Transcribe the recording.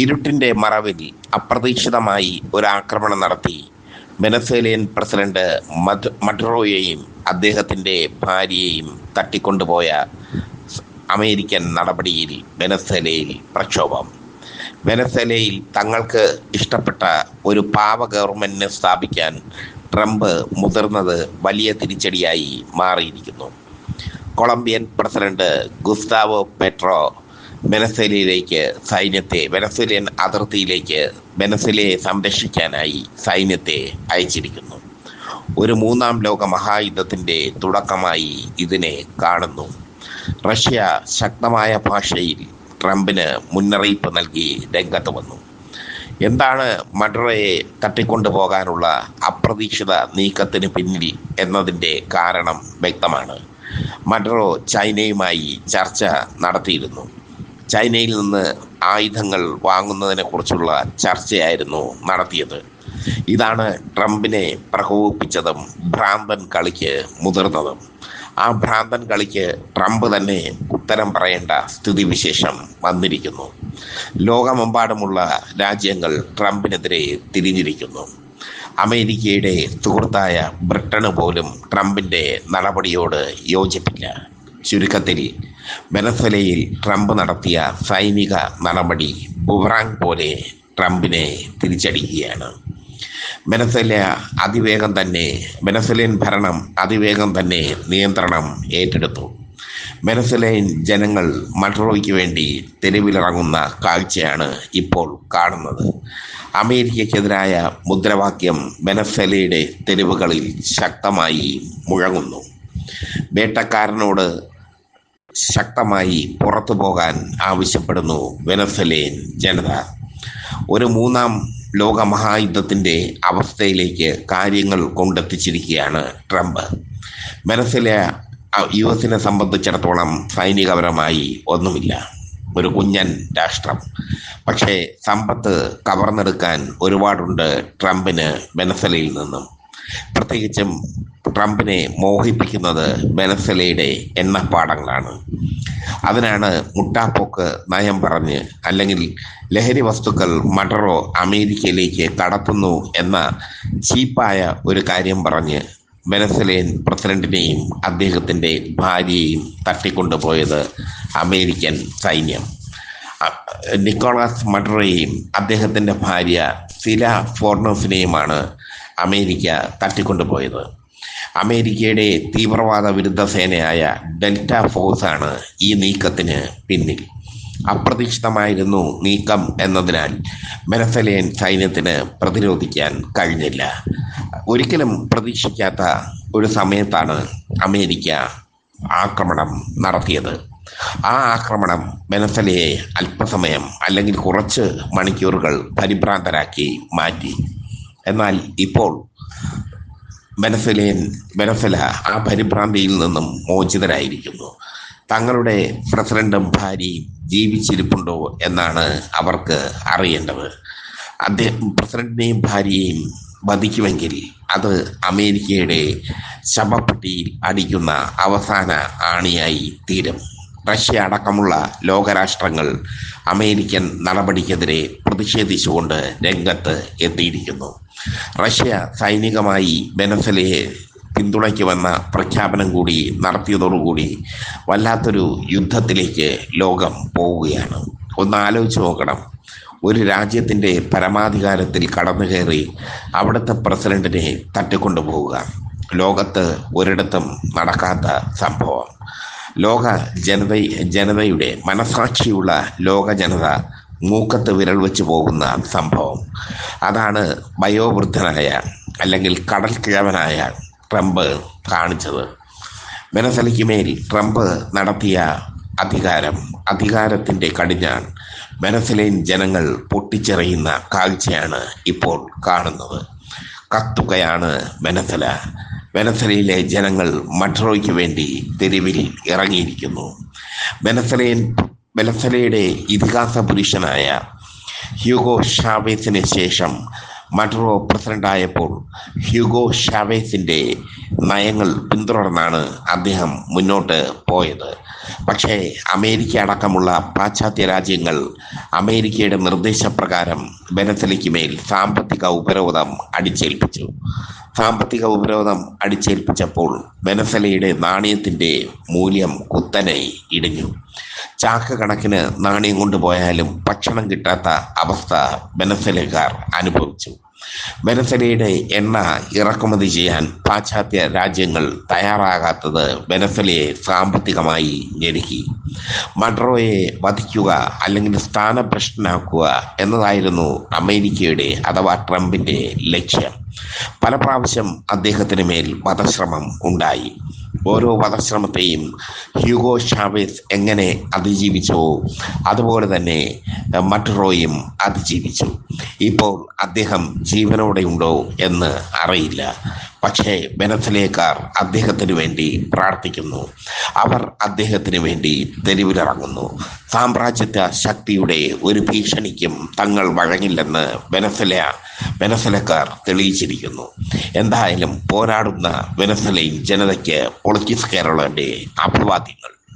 ഇരുട്ടിന്റെ മറവിൽ അപ്രതീക്ഷിതമായി ഒരു ആക്രമണം നടത്തി. വെനസ്വേലിയൻ പ്രസിഡന്റ് മഡ് മഡ്രോയെയും അദ്ദേഹത്തിന്റെ ഭാര്യയെയും തട്ടിക്കൊണ്ടുപോയ അമേരിക്കൻ നടപടിയിൽ വെനസ്വേലയിൽ പ്രക്ഷോഭം. വെനസ്വേലയിൽ തങ്ങൾക്ക് ഇഷ്ടപ്പെട്ട ഒരു പാവ ഗവൺമെന്റിനെ സ്ഥാപിക്കാൻ ട്രംപ് മുതിർന്നത് വലിയ തിരിച്ചടിയായി മാറിയിരിക്കുന്നു. കൊളംബിയൻ പ്രസിഡന്റ് ഗുസ്താവോ പെട്രോ വെനസ്വേലയിലേക്ക് സൈന്യത്തെ വെനസ്വേലിയൻ അതിർത്തിയിലേക്ക് വെനസ്വേലയെ സംരക്ഷിക്കാനായി സൈന്യത്തെ അയച്ചിരിക്കുന്നു. ഒരു മൂന്നാം ലോക മഹായുദ്ധത്തിന്റെ തുടക്കമായി ഇതിനെ കാണുന്നു. റഷ്യ ശക്തമായ ഭാഷയിൽ ട്രംപിന് മുന്നറിയിപ്പ് നൽകി രംഗത്ത് വന്നു. എന്താണ് മഡറയെ തട്ടിക്കൊണ്ടു പോകാനുള്ള അപ്രതീക്ഷിത നീക്കത്തിന് പിന്നിൽ എന്നതിന്റെ കാരണം വ്യക്തമാണ്. മഡ്രോ ചൈനയുമായി ചർച്ച നടത്തിയിരുന്നു. ചൈനയിൽ നിന്ന് ആയുധങ്ങൾ വാങ്ങുന്നതിനെ കുറിച്ചുള്ള ചർച്ചയായിരുന്നു നടത്തിയത്. ഇതാണ് ട്രംപിനെ പ്രകോപിപ്പിച്ചതും ഭ്രാന്തൻ കളിക്ക് മുതിർന്നതും. ആ ഭ്രാന്തൻ കളിക്ക് ട്രംപ് തന്നെ ഉത്തരം പറയേണ്ട സ്ഥിതിവിശേഷം വന്നിരിക്കുന്നു. ലോകമെമ്പാടുമുള്ള രാജ്യങ്ങൾ ട്രംപിനെതിരെ തിരിഞ്ഞിരിക്കുന്നു. അമേരിക്കയുടെ സുഹൃത്തായ ബ്രിട്ടന് പോലും ട്രംപിന്റെ നടപടിയോട് യോജിപ്പില്ല. ചുരുക്കത്തിൽ വെനസ്വലയിൽ ട്രംപ് നടത്തിയ സൈനിക നടപടി ബുബ്രാങ് പോലെ ട്രംപിനെ തിരിച്ചടിക്കുകയാണ്. വെനസ്വല അതിവേഗം തന്നെ വെനസ്വലൻ ഭരണം അതിവേഗം തന്നെ നിയന്ത്രണം ഏറ്റെടുത്തു. വെനസ്വലൻ ജനങ്ങൾ മട്രോയ്ക്ക് വേണ്ടി തെരുവിലിറങ്ങുന്ന കാഴ്ചയാണ് ഇപ്പോൾ കാണുന്നത്. അമേരിക്കയ്ക്കെതിരായ മുദ്രാവാക്യം വെനസ്വലയുടെ തെരുവുകളിൽ ശക്തമായി മുഴങ്ങുന്നു. വേട്ടക്കാരനോട് ശക്തമായി പുറത്തു പോകാൻ ആവശ്യപ്പെടുന്നു വെനസലേൻ ജനത. ഒരു മൂന്നാം ലോക മഹായുദ്ധത്തിന്റെ അവസ്ഥയിലേക്ക് കാര്യങ്ങൾ കൊണ്ടെത്തിച്ചിരിക്കുകയാണ് ട്രംപ്. വെനസല യു എസിനെ സംബന്ധിച്ചിടത്തോളം സൈനികപരമായി ഒന്നുമില്ല. ഒരു കുഞ്ഞൻ രാഷ്ട്രം. പക്ഷേ സമ്പത്ത് കവർന്നെടുക്കാൻ ഒരുപാടുണ്ട് ട്രംപിന് വെനസലയിൽ നിന്നും. പ്രത്യേകിച്ചും ട്രംപിനെ മോഹിപ്പിക്കുന്നത് വെനസലയുടെ എണ്ണപ്പാടങ്ങളാണ്. അതിനാണ് മുട്ടാപ്പോക്ക് നയം പറഞ്ഞ് അല്ലെങ്കിൽ ലഹരി വസ്തുക്കൾ മഡറോ അമേരിക്കയിലേക്ക് കടത്തുന്നു എന്ന ചീപ്പായ ഒരു കാര്യം പറഞ്ഞ് വെനസലയൻ പ്രസിഡന്റിനെയും അദ്ദേഹത്തിന്റെ ഭാര്യയെയും തട്ടിക്കൊണ്ടുപോയത് അമേരിക്കൻ സൈന്യം. നിക്കോളാസ് മഡറയെയും അദ്ദേഹത്തിന്റെ ഭാര്യ സില ഫോർണോസിനെയുമാണ് അമേരിക്ക തട്ടിക്കൊണ്ടുപോയത്. അമേരിക്കയുടെ തീവ്രവാദ വിരുദ്ധ സേനയായ ഡെൽറ്റ ഫോഴ്സാണ് ഈ നീക്കത്തിന് പിന്നിൽ. അപ്രതീക്ഷിതമായിരുന്നു നീക്കം എന്നതിനാൽ വെനസലേൻ സൈന്യത്തിന് പ്രതിരോധിക്കാൻ കഴിഞ്ഞില്ല. ഒരിക്കലും പ്രതീക്ഷിക്കാത്ത ഒരു സമയത്താണ് അമേരിക്ക ആക്രമണം നടത്തിയത്. ആ ആക്രമണം വെനസലയെ അല്പസമയം അല്ലെങ്കിൽ കുറച്ച് മണിക്കൂറുകൾ പരിഭ്രാന്തരാക്കി മാറ്റി. എന്നാൽ ഇപ്പോൾ വെനസലേൻ ബനഫല ആ പരിഭ്രാന്തിയിൽ നിന്നും മോചിതരായിരിക്കുന്നു. തങ്ങളുടെ പ്രസിഡന്റും ഭാര്യയും ജീവിച്ചിരിപ്പുണ്ടോ എന്നാണ് അവർക്ക് അറിയേണ്ടത്. അദ്ദേഹം പ്രസിഡന്റിനെയും ഭാര്യയെയും വധിക്കുമെങ്കിൽ അത് അമേരിക്കയുടെ ശവപ്പെട്ടിയിൽ അടിക്കുന്ന അവസാന ആണിയായി തീരും. റഷ്യ അടക്കമുള്ള ലോകരാഷ്ട്രങ്ങൾ അമേരിക്കൻ നടപടിക്കെതിരെ പ്രതിഷേധിച്ചുകൊണ്ട് രംഗത്ത് എത്തിയിരിക്കുന്നു. റഷ്യ സൈനികമായി വെനസലയെ പിന്തുണയ്ക്കുമെന്ന പ്രഖ്യാപനം കൂടി നടത്തിയതോടുകൂടി വല്ലാത്തൊരു യുദ്ധത്തിലേക്ക് ലോകം പോവുകയാണ്. ഒന്ന് ആലോചിച്ച് നോക്കണം. ഒരു രാജ്യത്തിന്റെ പരമാധികാരത്തിൽ കടന്നു കയറി അവിടുത്തെ പ്രസിഡന്റിനെ തട്ടിക്കൊണ്ടുപോവുക. ലോകത്ത് ഒരിടത്തും നടക്കാത്ത സംഭവം. ലോക ജനത ജനതയുടെ മനസാക്ഷിയുള്ള ലോക ജനത മൂക്കത്ത് വിരൽ വെച്ച് പോകുന്ന സംഭവം. അതാണ് വയോവൃദ്ധനായ അല്ലെങ്കിൽ കടൽ കിഴവനായ ട്രംപ് കാണിച്ചത്. വെനസലയ്ക്ക് മേൽ ട്രംപ് നടത്തിയ അധികാരം അധികാരത്തിന്റെ കടിഞ്ഞാൻ വെനസലൈൻ ജനങ്ങൾ പൊട്ടിച്ചെറിയുന്ന കാഴ്ചയാണ് ഇപ്പോൾ കാണുന്നത്. കത്തുകയാണ് വെനസല. വെനസലയിലെ ജനങ്ങൾ മട്രോയ്ക്ക് വേണ്ടി തെരുവിൽ ഇറങ്ങിയിരിക്കുന്നു. വെനസലയൻ വെനസലയുടെ ഇതിഹാസ പുരുഷനായ ഹ്യൂഗോ ഷാവേസിന് ശേഷം മട്രോ പ്രസിഡന്റായപ്പോൾ ഹ്യൂഗോ ഷാവേസിന്റെ നയങ്ങൾ പിന്തുടർന്നാണ് അദ്ദേഹം മുന്നോട്ട് പോയത്. പക്ഷേ അമേരിക്ക അടക്കമുള്ള പാശ്ചാത്യ രാജ്യങ്ങൾ അമേരിക്കയുടെ നിർദ്ദേശപ്രകാരം വെനസലയ്ക്ക് മേൽ സാമ്പത്തിക ഉപരോധം അടിച്ചേൽപ്പിച്ചു. സാമ്പത്തിക ഉപരോധം അടിച്ചേൽപ്പിച്ചപ്പോൾ വെനസലയുടെ നാണയത്തിന്റെ മൂല്യം കുത്തനെ ഇടിഞ്ഞു. ചാക്ക് കണക്കിന് നാണയം കൊണ്ടുപോയാലും ഭക്ഷണം കിട്ടാത്ത അവസ്ഥ വെനസലക്കാർ അനുഭവിച്ചു. വെനസലയുടെ എണ്ണ ഇറക്കുമതി ചെയ്യാൻ പാശ്ചാത്യ രാജ്യങ്ങൾ തയ്യാറാകാത്തത് വെനസലയെ സാമ്പത്തികമായി ഞെരുക്കി. മഡ്രോയെ വധിക്കുക അല്ലെങ്കിൽ സ്ഥാനഭ്രഷ്ടനാക്കുക എന്നതായിരുന്നു അമേരിക്കയുടെ അഥവാ ട്രംപിന്റെ ലക്ഷ്യം. പല പ്രാവശ്യം അദ്ദേഹത്തിന് മേൽ വധശ്രമം ഉണ്ടായി. ഓരോ വധശ്രമത്തെയും ഹ്യൂഗോ ഷാവേസ് എങ്ങനെ അതിജീവിച്ചു? അതുപോലെ തന്നെ മറ്റുറോയും അതിജീവിച്ചു. ഇപ്പോൾ അദ്ദേഹം ജീവനോടെ ഉണ്ടോ എന്ന് അറിയില്ല. പക്ഷേ വെനസലേക്കാർ അദ്ദേഹത്തിന് വേണ്ടി പ്രാർത്ഥിക്കുന്നു. അവർ അദ്ദേഹത്തിന് വേണ്ടി തെരുവിലിറങ്ങുന്നു. സാമ്രാജ്യത്വ ശക്തിയുടെ ഒരു ഭീഷണിക്കും തങ്ങൾ വഴങ്ങില്ലെന്ന് വെനസല വെനസലക്കാർ തെളിയിച്ചിരിക്കുന്നു. എന്തായാലും പോരാടുന്ന വെനസലയും ജനതയ്ക്ക് പൊളിറ്റിക്സ് കേരളന്റെ അഭിവാദ്യങ്ങൾ.